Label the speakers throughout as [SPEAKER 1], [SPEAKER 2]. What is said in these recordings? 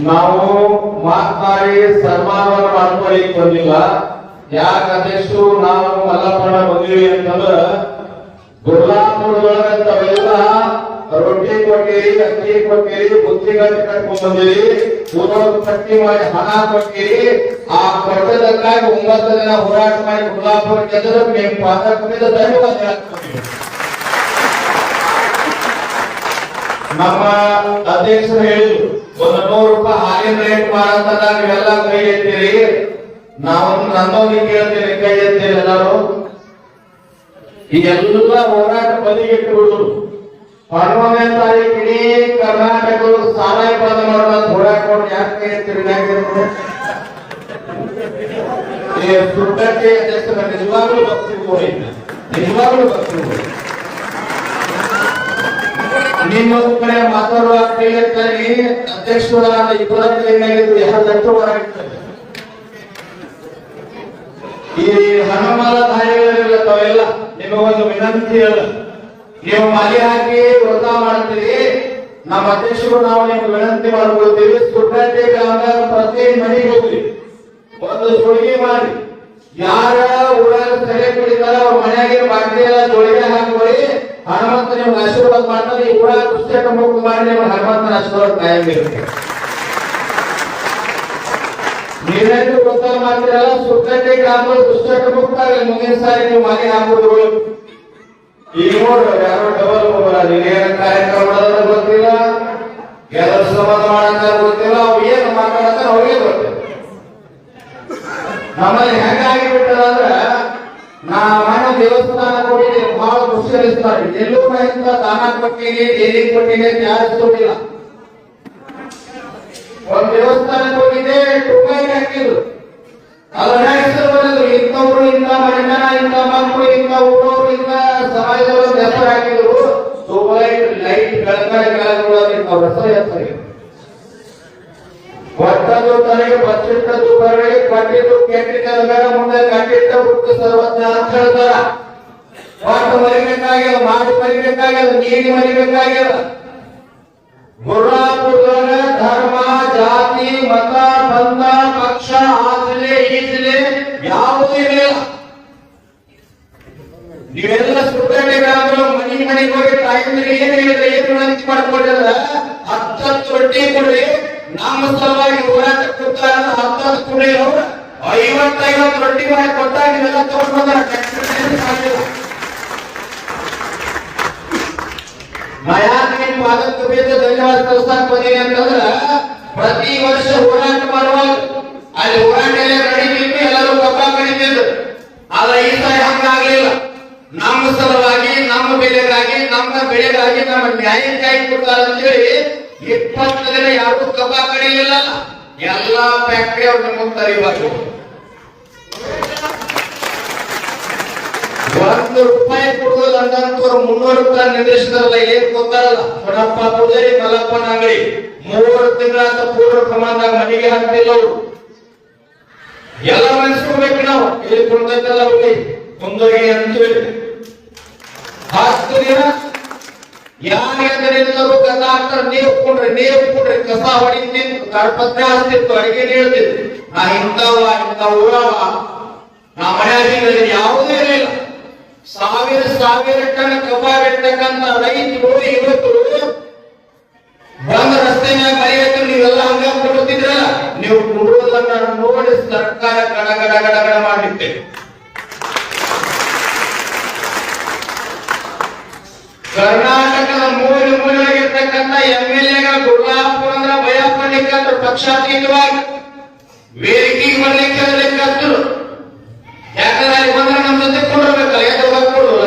[SPEAKER 1] ನಾವು ಮಾತನಾಡಿ ಸನ್ಮಾನವನ್ನು ಮಾಡ್ಕೊಳ್ಳಿಕ್ ಬಂದಿಲ್ಲ ಯಾಕ ಆದೇಶು ನಾವು ಮಲ್ಲಪ್ಪನ ಬಂದಿವಿ ಅಂತಂದ್ರ ಗುರುಲಾಪುರದೊಳಗ ತಾವೆಲ್ಲ ರೊಟ್ಟಿ ಕೊಟ್ಟಿರಿ, ಅಕ್ಕಿ ಕೊಟ್ಟಿರಿ ಬುದ್ಧಿಗಟ್ಟು ಕಟ್ಕೊಂಡ್ ಬಂದಿರಿ ಪಟ್ಟಿ ಮಾಡಿ ಹಣ ಕೊಟ್ಟಿರಿ, ಆ ಕೊಟ್ಟದಕ್ಕಾಗಿ ಒಂಬತ್ತು ದಿನ ಹೋರಾಟ ಮಾಡಿ ಗುರ್ಲಾಪುರ ಗೆದ್ದರೆ ಪಾದ ಕುಡಿದ ಧನ್ಯವಾದ ನಮ್ಮ ಅಧ್ಯಕ್ಷರು ಹೇಳಿದ್ರು ಒಂದು ನೂರು ರೂಪಾಯಿ ಹಾಲಿನ ರೇಟ್ ಮಾಡಂತ ನೀವೆಲ್ಲ ಕೈ ಎತ್ತೀರಿ ನಾವು ನನ್ನೊಂದಿಗೆ ಕೇಳ್ತೀರಿ ಕೈ ಎತ್ತೀರಿ ಎಲ್ಲರೂ. ಈ ಎಲ್ಲ ಹೋರಾಟ ಬದಿಗಿಟ್ಟು ಬಿಡುದು ಹನ್ನೊಂದನೇ ತಾರೀಕು ಇಡೀ ಕರ್ನಾಟಕ ಸಾಲಾಯಿ ಬಂದ ಮಾಡೋದು ಹೋರಾಡ್ಕೊಂಡು ಯಾಕೆ ಕೈ ಎತ್ತೀರಿ ಸುಟ್ಟಕ್ಕೆ ನಿಜವಾಗ್ಲೂ ಬರ್ತಿರ್ಬೋದು ನಿಜವಾಗ್ಲೂ ಬರ್ತಿರ್ಬೋದು ನೀನೊಂದು ಕಡೆ ಮಾತಾಡುವ ಕೇಳಿರ್ತಾನೆ ಅಧ್ಯಕ್ಷರ ಇಬ್ಬರ ಏನಾಗಿತ್ತು ಎರಡು ಲಕ್ಷ ಹೊರಗಿರ್ತದೆ ಈ ಹನುಮಾನ ಧಾರಿಗಳಿರಲ್ಲ ತಾವೆಲ್ಲ ನಿಮಗೊಂದು ವಿನಂತಿ ಹೇಳ. ನೀವು ಮಲೆ ಹಾಕಿ ವ್ರತ ಮಾಡ್ತೀರಿ. ನಮ್ಮ ಅಧ್ಯಕ್ಷರು ನಾವು ನಿಮ್ಗೆ ವಿನಂತಿ ಮಾಡ್ಕೊಳ್ತೀವಿ. ಸುಟ್ಟಟ್ಟಿ ಗ್ರಾಮದಾಗ ಪ್ರತಿ ಮನೆಗೆ ಹೋಗ್ರಿ. ಒಂದು ಸುಳಿಗೆ ಮಾಡಿ. ಯಾರ ಊರಾಗ ಸೆರೆ ಕುಡಿತಾರ ಅವ್ರ ಮನೆಯಾಗೆ ಎಲ್ಲ ಜೋಳಿಗೆ ಹಾಕೊಳ್ಳಿ ಹನುಮಂತ ಆಶೀರ್ವಾದ ಮಾಡ್ತಾರೆ, ಈ ಕೂಡ ಪುಸ್ತಕ ಮುಕ್ತ ಮಾಡಿ ನಿಮ್ಗೆ ಹನುಮಂತನ ಆಶೀರ್ವಾದ ಕಾಯಂ ಇರುತ್ತೆ. ನೀವೇನು ಗೊತ್ತ ಮಾಡ್ತೀರಲ್ಲ ಸುತ್ತಟ್ಟಿ ಗ್ರಾಮ ಪುಸ್ತಕ ಮುಕ್ತ ಆಗಲಿ ಮುಂದಿನ ಸಾರಿ ನೀವು ಮನೆ ಹಾಕೋದು ಈಗ ನೋಡ್ರಿ ಯಾರೋ ಡಬಲ್ ಹೋಗಲ್ಲ ನೀವೇನ ಕಾರ್ಯಕ್ರಮ ಮಾಡೋದ್ರ ಗೊತ್ತಿಲ್ಲ. ಕೆಲಸ ಸಂಬಂಧ ಮಾಡಂತ ಗೊತ್ತಿಲ್ಲ ಅವು ಏನು ಮಾತಾಡತ್ತಾರ ಅವ್ರಿಗೆ ಗೊತ್ತಿಲ್ಲ ನಮ್ಮಲ್ಲಿ ಹೆಂಗಾಗಿ ಬಿಟ್ಟದಂದ್ರ ನಾ ಮನೆ ದೇವಸ್ಥಾನ ಕೊಟ್ಟಿದ್ದೆ ಅನಿಸ್ತಾರೆ ಎಲ್ಲೂ ಇಂತ ದಾನ ಕೊಟ್ಟಿಗೆ, ದೇವಿ ಕೊಟ್ಟಿಗೆ ಯಾರು ಕೊಟ್ಟಿಲ್ಲ ಒಂದ್ ದೇವಸ್ಥಾನಕ್ಕೆ ಹೋಗಿದ್ದೆ ಟೂಕಾಯಿ ಹಾಕಿದ್ರು. ಅದನ್ನ ಹೆಸರು ಬರೆದ್ರು ಇಂಥವ್ರು ಇಂಥ ಮಣ್ಣ ಇಂಥ ಮಕ್ಕಳು, ಇಂಥ ಊರವ್ರು ಇಂಥ ಸಮಾಜದವರು ಹೆಸರು ಹಾಕಿದ್ರು. ಸೋಲೈಟ್ ಲೈಟ್ ಬೆಳಕಾಯಿ ಕೆಳಗೆ ಅವ್ರ ಹೆಸರು ಹೆಸರು ಕೊಟ್ಟದ್ದು ತನಗೆ ಬಚ್ಚಿಟ್ಟದ್ದು ಬರಗೆ ಕೊಟ್ಟಿದ್ದು ಕೆಟ್ಟಿದ್ದ ಮುಂದೆ ಕಟ್ಟಿಟ್ಟ ಹುಟ್ಟು ಸರ್ವಜ್ಞ ಅಂತ ಹೇಳ್ತಾರ. ಕೊಟ್ಟು ಮರಿಬೇಕಾಗಿಲ್ಲ ಮಾತು ಮರಿಬೇಕಾಗಿಲ್ಲ ನೀಡಿ ಮರಿಬೇಕಾಗಿಲ್ಲ ಮುರಾಪುರ ಧರ್ಮ, ಜಾತಿ, ಮತ, ಬಂಧ, ಪಕ್ಷ ಆಸಲೆ ಈಸಲೆ ಯಾವುದೂ ಇಲ್ಲ ನೀವೆಲ್ಲ ಗ್ರಾಮಗಳು ಮನಿ ಮನೆಗೆ ಹೋಗಿ ತಾಯಿ ಏನ್ ಹೇಳಿದ್ರೆ, ಏನು ಹಂಚಿ ಮಾಡ್ಕೊಂಡಿಲ್ಲ ಹತ್ತತ್ತು ಕೊಡ್ರಿ ನಮ್ಮ ಸಲುವಾಗಿ ಹೋರಾಟ ಕೊಡ್ತಾರ ಹತ್ತತ್ತು ಕೊಡ್ರಿ ಅವ್ರು. ಐವತ್ತೈವತ್ತು ರೊಟ್ಟಿ ಮಾಡಿ ಕೊಟ್ಟಾಗ ನೀವೆಲ್ಲ ತಗೊಂಡ್ ಬಂದಾರ ನಾ ಯಾಕೆ ಬಿದ್ದು ಧನ್ಯವಾದ ಕಳಿಸ್ತಾಕ್ ಬಂದೀನಿ ಅಂತಂದ್ರ, ಪ್ರತಿ ವರ್ಷ ಹೋರಾಟ ಮಾಡುವಾಗ ಅಲ್ಲಿ ಹೋರಾಟ ನಡೀತಿತ್ತು ಎಲ್ಲರೂ ಕಪ್ಪ ಕಡಿತಿದ್ರು ಆದ್ರೆ ಈ ಸಾರಿ ಹಂಗಾಗ್ಲಿಲ್ಲ. ನಮ್ಮ ಸಲುವಾಗಿ, ನಮ್ಮ ಬೆಳೆಗಾಗಿ ನಮ್ಮ ಬೆಳೆಗಾಗಿ ನಮ್ಮ ನ್ಯಾಯಕ್ಕಾಗಿ ಕೊಡ್ತಾರೆ ಅಂತೇಳಿ ಇಪ್ಪತ್ತು ದಿನ ಯಾರು ಕಬ್ಬ ಕಡಿಲಿಲ್ಲ ಎಲ್ಲಾ ಫ್ಯಾಕ್ಟರಿ ಅವ್ರು ನಮಗೆ ತರಿಬಾರ್ದು. ಒಂದು ರೂಪಾಯಿ ಕೊಡುವುದಿಲ್ಲ ಅಂತವ್ರು ಮುನ್ನೂರು ರೂಪಾಯಿ ನಿರ್ದೇಶಿತಾರಲ್ಲ ಏನ್ ಗೊತ್ತಾರಲ್ಲ ಹೊಡಪ್ಪ ಪೂಜಾರಿ ಮಲ್ಲಪ್ಪನ ಅಂಗಡಿ ಮೂವರು ತಿಂಗಳ ಪೂರ್ವ ಪ್ರಮಾಣದಾಗ ಮನೆಗೆ ಹಾಕ್ತಿಲ್ಲ ಅವರು. ಎಲ್ಲ ಮನಸ್ಕೋಬೇಕು ನಾವು. ಇಲ್ಲಿ ಕುಂದಲ್ಲ ಹುಟ್ಟಿ ಕುಂದೋಗಿ ಅಂತೀವಿ ಹತ್ತು ಯಾರು ಕಸ ಹಾಕ್ತಾರೆ ನೀವು ಕುಂಡ್ರಿ ನೀವು ಕುಂಡ್ರಿ, ಕಸ ಹೊಡಿತಿತ್ತು ಕಡಪತ್ರೆ ಹಾಕ್ತಿತ್ತು, ಅಡಿಗೆ ಹೇಳ್ತಿತ್ತು ನಾ ಇಂಥವ ಇಂಥ ಊರವ ನಾ ಮನೆಯಾಗ ಯಾವುದೇ ಇಲ್ಲ ಸಾವಿರ ಸಾವಿರ ಟನ್ ಕಬ್ಬಾಗ ಇರ್ತಕ್ಕಂಥ ರೈತರು ಇವತ್ತು ಬಂದ ರಸ್ತೆನಾಗ ಬರೆಯಕ್ಕೆ ನೀವೆಲ್ಲ ಹಂಗ ಕೊಡುತ್ತಿದ್ರಲ್ಲ ನೀವು ಕೊಡುವುದನ್ನ ನೋಡಿ ಸರ್ಕಾರ ಗಡ ಗಡ ಗಡ ಗಡ ಮಾಡಿತ್ತೆ. ಕರ್ನಾಟಕದ ಮೂಲೆ ಮೂಲೆಯಾಗಿರ್ತಕ್ಕಂಥ ಎಂ ಎಲ್ ಎಗಳ ಗುರುಲಾಪುರ ಅಂದ್ರ ಭಯ ಲೆಕ್ಕಂದ್ರು ಪಕ್ಷಾತೀತವಾಗಿ ವೇದಿಕೆಗೆ ಬರ್ಲಿಕ್ಕೆ ಲೆಕ್ಕಂದ್ರು ಯಾಕಂದ್ರೆ ಅಲ್ಲಿ ಬಂದ್ರೆ ನಮ್ಮ ಜೊತೆ ಕೊಡಬೇಕಲ್ಲ ಯಾಕೆ ಹೋಗ್ಕೊಡಲ್ಲ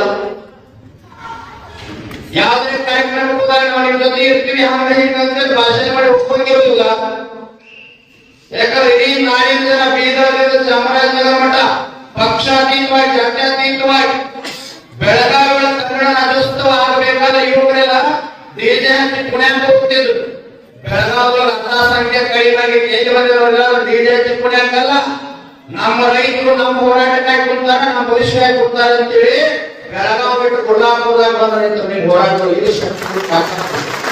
[SPEAKER 1] ಯಾವುದೇ ಕಾರ್ಯಕ್ರಮಕ್ಕೂ ನಾವು ನಿಮ್ಮ ಜೊತೆ ಇರ್ತೀವಿ ಹಂಗ ಹಿಂಗಂದ್ರೆ ಭಾಷಣ ಮಾಡಿ ಹೋಗಿರೋದಿಲ್ಲ ಯಾಕಂದ್ರೆ ಇಡೀ ನಾಡಿನ ಜನ ಬೀದರ್ದಿಂದ ಚಾಮರಾಜನಗರ ಮಠ, ಪಕ್ಷಾತೀತವಾಗಿ, ಜಾತ್ಯತೀತವಾಗಿ, ಬೆಳಗಾವಿಯ ಕನ್ನಡ ರಾಜ್ಯೋತ್ಸವ ಆಗಬೇಕಾದ ಯುವಕರೆಲ್ಲ ಡಿಜೆ ಹಚ್ಚಿ ಅಂತ ಹೋಗ್ತಿದ್ರು. ಬೆಳಗಾವಿ ರಥ ಸಂಖ್ಯೆ ಕಡಿಮೆಯಾಗಿ ಎಲ್ಲಿ ಬಂದಿರೋಲ್ಲ ಡಿಜೆ ಹಚ್ಚಿ ಪುಣ್ಯಾಕಲ್ಲ ನಮ್ಮ ರೈತರು ನಮ್ಮ ಹೋರಾಟಕ್ಕಾಗಿ ಕೊಡ್ತಾರ, ನಮ್ಮ ಭವಿಷ್ಯಕ್ಕಾಗಿ ಕೊಡ್ತಾರ ಅಂತೇಳಿ ಬೆಳಗಾವಿ ಬಿಟ್ಟು ಕೊಲ್ಲಾಪುರದಾಗ ಬಂದ್ರೆ ಹೋರಾಟಗಳು ಇದು ಶಕ್ತಿ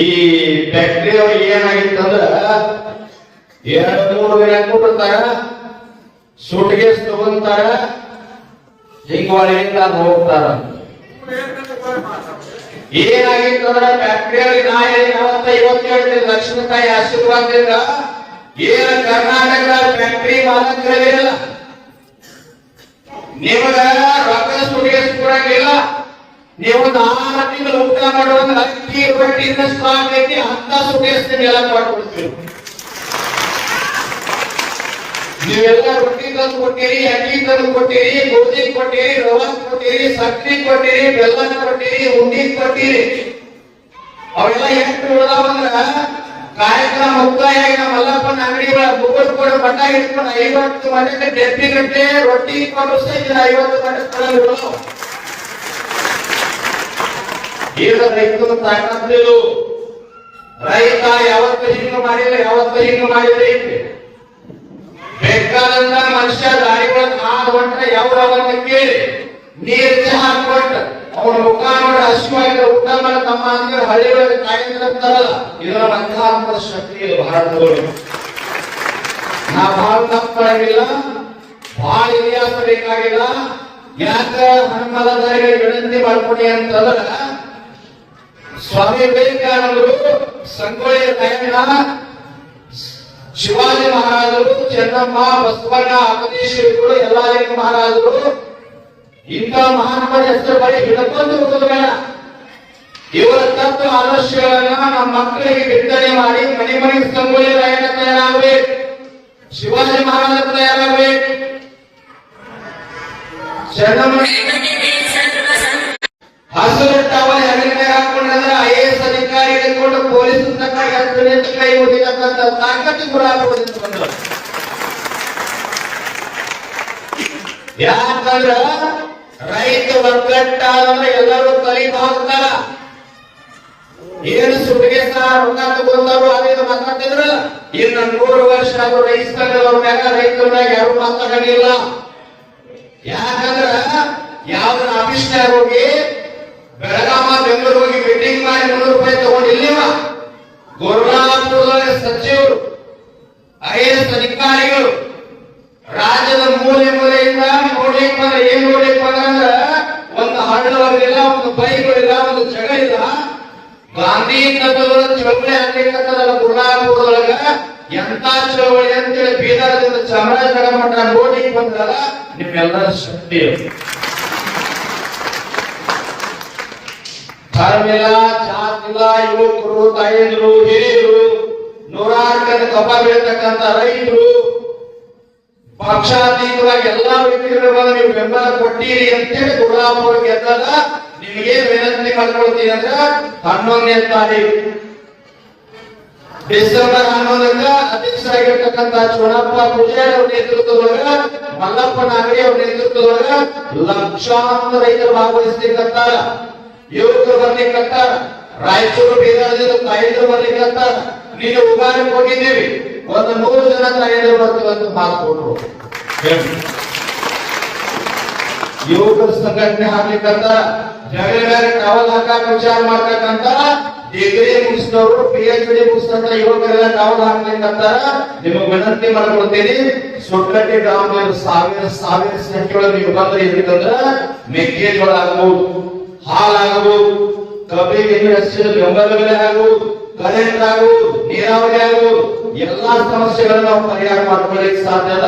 [SPEAKER 1] ಈ ಫ್ಯಾಕ್ಟ್ರಿ ಅವ್ರಿಗೆ ಏನಾಗಿತ್ತಂದ್ರ ಎರಡು ಮೂರು ದಿನ ಕೊಟ್ಟಿರ್ತಾರ ಸುಟ್ಗೇಸ್ ತಗೊಂತಾರ ಹಿಂಗೊಳಗಿಂದ ಹೋಗ್ತಾರ. ಏನಾಗಿತ್ತು ಅಂದ್ರೆ ಫ್ಯಾಕ್ಟ್ರಿಯಲ್ಲಿ ನಾ ಹೇಳಿ ಅವತ್ತ ಇವತ್ತು ಹೇಳ್ತೀನಿ ಲಕ್ಷ್ಮೀಕಾಯಿ ಆಶೀರ್ವಾದದಿಂದ ಏನ ಕರ್ನಾಟಕ ಫ್ಯಾಕ್ಟ್ರಿ ಮಾಲಕರಿಲ್ಲ ನಿಮಗ ರೊಕ್ಕದ ಸುಟ್ಗೇಸ್ ಕೊಡಂಗಿಲ್ಲ. ನೀವು ನಾಲ್ಕು ತಿಂಗಳು ಊಟ ಮಾಡುವಾಗ ಅಕ್ಕಿ ರೊಟ್ಟಿಯಿಂದ ಸ್ಟಾರ್ಟ್ ಐತಿ ಅಂತ ಸುಡಿಯಸ್ತೀನಿ ಎಲ್ಲ ಮಾಡ್ಕೊಡ್ತೀವಿ. ನೀವೆಲ್ಲ ರೊಟ್ಟಿ ತಂದು ಕೊಟ್ಟಿರಿ, ಅಕ್ಕಿ ತಂದು ಕೊಟ್ಟಿರಿ, ಗೋಧಿ ಕೊಟ್ಟಿರಿ, ರವಾ ಕೊಟ್ಟಿರಿ, ಸಕ್ಕರೆ ಕೊಟ್ಟಿರಿ ಬೆಲ್ಲ ಕೊಟ್ಟಿರಿ, ಉಂಡಿ ಕೊಟ್ಟಿರಿ. ಅವೆಲ್ಲ ಎಷ್ಟು ಉಳ್ದಾವಂದ್ರ ಕಾರ್ಯಕ್ರಮ ಮುಕ್ತಾಯ ನಮ್ಮ ಮಲ್ಲಪ್ಪನ ಅಂಗಡಿ ಮುಗುಡ್ ಕೂಡ ಇಟ್ಕೊಂಡು ಐವತ್ತು ಮಠಕ್ಕೆ ಡೆಬ್ಬಿ ಗಂಟೆ ರೊಟ್ಟಿ ಕೊಡಿಸ್ತಾ ಇದ್ರೆ ಐವತ್ತು ಉಳ್ದಾವ ಈಗ ರೈತನ ಇಲ್ಲ ರೈತ ಯಾವತ್ತು ಹಿಂಗ ಮಾಡಿಲ್ಲ, ಯಾವತ್ತು ಹಿಂಗ ಮಾಡಿದ್ರೆ ಬೇಕಾದಂತ ಮನುಷ್ಯ ದಾರಿಗಳ ಹಾದು ಹೊಂಟ್ರೆ ಯಾವ್ದವನ್ನ ಕೇಳಿ. ನೀರ್ ಚಹಾ ಕೊಟ್ಟ ಅವನ ಮುಖ ನೋಡಿ ಹಸಿವಾಗಿ ಊಟ ಮಾಡಿ, ತಮ್ಮ ಅಂದ್ರೆ ಹಳ್ಳಿ ಕಾಯ್ದಿರಂತಾರಲ್ಲ ಇದರ ಅಂತ ಶಕ್ತಿ ಇದೆ ಭಾರತದವರು ನಾ ಭಾಳ ತಪ್ಪಾಗಿಲ್ಲ ಬಹಳ ಇತಿಹಾಸ ಬೇಕಾಗಿಲ್ಲ. ಯಾಕ ಹಣ್ಮಲದಾರಿಗೆ ವಿನಂತಿ ಮಾಡ್ಕೊಡಿ ಅಂತಂದ್ರ ಸ್ವಾಮಿ ವಿವೇಕಾನಂದರು ಸಂಗೊಳ್ಳಿ ರಾಯಣ್ಣ ಶಿವಾಜಿ ಮಹಾರಾಜರು, ಚೆನ್ನಮ್ಮ, ಬಸವಣ್ಣ ಅಗದೀಶ್ವರಿಗಳು ಎಲ್ಲ ಮಹಾರಾಜರು. ಇಂಥ ಮಹಾತ್ಮರ ಹೆಸರು ಬಳಿ ಹಿಡ್ಕೊಂಡು ಬೇಡ. ಇವರ ತತ್ವ ಆದರ್ಶಗಳನ್ನ ನಮ್ಮ ಮಕ್ಕಳಿಗೆ ಬಿತ್ತನೆ ಮಾಡಿ ಮನೆ ಮನೆಗೆ ಸಂಗೊಳ್ಳಿ ರಾಯಣ್ಣ ತಯಾರಾಗಬೇಕು. ಶಿವಾಜಿ ಮಹಾರಾಜ ತಯಾರಾಗಬೇಕು. ಚೆನ್ನಮ್ಮ ಹಸಿರು ಟವಲ್ ಐ ಎ ಎಸ್ ಅಧಿಕಾರಿ ಹಿಡ್ಕೊಂಡು ಪೊಲೀಸ್ ನಿಂತು ಕೈ ಮುಗಿತಕ್ಕಂಥ ತಾಕತ್ತು ಗುರಾಗುವುದೆಂದು ಬಂದರು. ಯಾಕಂದ್ರ ರೈತ ಒಗ್ಗಟ್ಟಾದಂದ್ರೆ ಎಲ್ಲರೂ ಕಲಿತು ಹೋಗ್ತಾರ ಏನು ಸುಟ್ಟಿಗೆ ಸಹ ರೊಕ್ಕ ತಗೊಂಡರು ಅದೇನು ಮಾತಾಡ್ತಿದ್ರಲ್ಲ ಇನ್ನು ನೂರು ವರ್ಷ ಅದು ರೈತ ಸಂಘದವ್ರ ಮ್ಯಾಗ ರೈತರ ಮ್ಯಾಗ ಯಾರು ಮಾತಾಡಿಲ್ಲ ಯಾಕಂದ್ರ ಯಾವ್ದನ್ನ ಅಭಿಷ್ಠ ಹೋಗಿ ಬೆಳಗಾಮ ಬೆಂಗಳೂರು ಹೋಗಿ ಮೀಟಿಂಗ್ ಮಾಡಿ ಮುನ್ನೂರು ರೂಪಾಯಿ ತಗೊಂಡಿಲ್ಲಿವ ಗುರುನಾಥಪುರದೊಳಗೆ ಸಚಿವರು ಐ ಎಸ್ ಅಧಿಕಾರಿಗಳು ರಾಜ್ಯದ ಮೂಲೆ ಮೂಲೆಯಿಂದ ನೋಡ್ಲಿಕ್ಕೆ ಬಂದ್ರೆ ಏನ್ ನೋಡ್ಲಿಕ್ಕೆ ಬಂದ್ರ ಒಂದು ಹಳ್ಳವರಿಲ್ಲ ಒಂದು ಬೈಗಳಿಲ್ಲ ಒಂದು ಜಗಳಿಲ್ಲ ನಗರದ ಚಳವಳಿ ಆಗ್ಲಿಕ್ಕತ್ತದಲ್ಲ ಗುರುನಾಥಪುರದೊಳಗ ಎಂತ ಚಳವಳಿ ಅಂತೇಳಿ ಬೀದರದಿಂದ ಚಾಮರಾಜನಗರ ಮಠ ನೋಡಿ ಬಂದಲ್ಲ ನಿಮ್ಮೆಲ್ಲರ ಶಕ್ತಿ. ಧರ್ಮಿಲ್ಲ, ಜಾತಿಲ್ಲ ಯುವಕರು ತಾಯಂದ್ರು ಹಿರಿಯರು, ನೂರಾರು ಕಡೆ ಕಬ್ಬ ಬೆಳೀತಕ್ಕಂತ ರೈತರು ಪಕ್ಷಾತೀತವಾಗಿ ಎಲ್ಲಾ ವ್ಯಕ್ತಿಗಳ ನೀವು ಬೆಂಬಲ ಕೊಟ್ಟಿರಿ ಅಂತೇಳಿ ಗುರುರಾಮವ್ರು ಗೆದ್ದಾಗ ನಿಮಗೆ ವಿನಂತಿ ಮಾಡ್ಕೊಳ್ತೀನಿ ಅಂದ್ರೆ ಹನ್ನೊಂದನೇ ತಾರೀಕು. ಡಿಸೆಂಬರ್ ಹನ್ನೊಂದರಿಂದ ಅಧ್ಯಕ್ಷರಾಗಿರ್ತಕ್ಕಂಥ ಚೋಣಪ್ಪ ಪೂಜಾರಿ ಅವ್ರ ನೇತೃತ್ವದೊಳಗ, ಮಲ್ಲಪ್ಪ ನಾಗರಿ ಅವ್ರ ನೇತೃತ್ವದೊಳಗ ಲಕ್ಷಾಂತರ ರೈತರು ಭಾಗವಹಿಸ್ತಿರ್ತಾರ. ಯುವಕರು ಬರ್ಲಿಕ್ಕತ್ತಾರ ರಾಯಚೂರು, ಬೀದರದಿಂದ ತಾಯಂದ್ರು ಬರ್ಲಿಕ್ಕತ್ತಾರ ನೀನು ಉಗಾರಿ ಹೋಗಿದ್ದೀವಿ ಒಂದು ನೂರು ಜನ ತಾಯಂದ್ರು ಬರ್ತೀವಂತ ಮಾತು ಕೊಟ್ರು. ಯುವಕರ ಸಂಘಟನೆ ಹಾಕ್ಲಿಕ್ಕಂತ ಜಗಳ ಬೇರೆ ಟವಲ್ ಹಾಕಾಕ ವಿಚಾರ ಮಾಡ್ತಕ್ಕಂತ ಡಿಗ್ರಿ ಮುಗಿಸಿದವರು ಪಿ ಎಚ್ ಡಿ ಮುಗಿಸಿದಂತ ಯುವಕರೆಲ್ಲ ಟವಲ್ ಹಾಕ್ಲಿಕ್ಕಂತಾರ ನಿಮಗೆ ವಿನಂತಿ ಮಾಡ್ಕೊಡ್ತೀನಿ. ಸೊಟ್ಟಟ್ಟಿ ಗ್ರಾಮದಲ್ಲಿ ಸಾವಿರ ಸಾವಿರ ಸಂಖ್ಯೆಯೊಳಗೆ ನೀವು ಬಂದ್ರೆ ಇದಕ್ಕಂದ್ರ ಮೆಕ್ಕೆಜೋಳ ಆಗ್ಬಹುದು ಹಾಲಾಗಬಹುದು ಕಬ್ಬಿಗೆ ಹೆಚ್ಚಿನ ಬೆಂಬಲ ಬೆಲೆ ಆಗಬಹುದು ಕರೆಂಟ್ ಆಗಬಹುದು ನೀರಾವರಿ ಆಗಬಹುದು ಎಲ್ಲಾ ಸಮಸ್ಯೆಗಳನ್ನ ನಾವು ಪರಿಹಾರ ಮಾಡ್ಕೊಳ್ಳಿಕ್ಕೆ ಸಾಧ್ಯ ಅಲ್ಲ.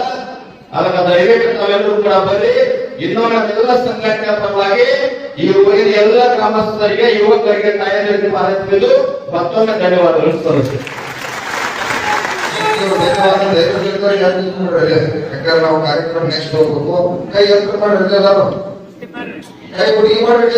[SPEAKER 1] ಅದಕ್ಕೆ ದಯವಿಟ್ಟು ನಾವೆಲ್ಲರೂ ಕೂಡ ಬರ್ರಿ. ಇನ್ನೊಂದೆಲ್ಲ ಎಲ್ಲ ಸಂಘಟನೆ ಪರವಾಗಿ ಈ ಊರಿನ ಎಲ್ಲ ಗ್ರಾಮಸ್ಥರಿಗೆ ಯುವಕರಿಗೆ ತಾಯಂದಿರಿಗೆ ಭಾರತದ್ದು ಮತ್ತೊಮ್ಮೆ ಧನ್ಯವಾದಗಳು. ಸಲ್ಲಿಸಿ
[SPEAKER 2] ಯಾಕಂದ್ರೆ ನಾವು ಕಾರ್ಯಕ್ರಮ ನೆಕ್ಸ್ಟ್ ಹೋಗ್ಬೇಕು. ಕೈ ಎತ್ತರ ಮಾಡಿ ಎಲ್ಲಾರು. ಕೈ ಹುಡುಗಿ ಮಾಡಿ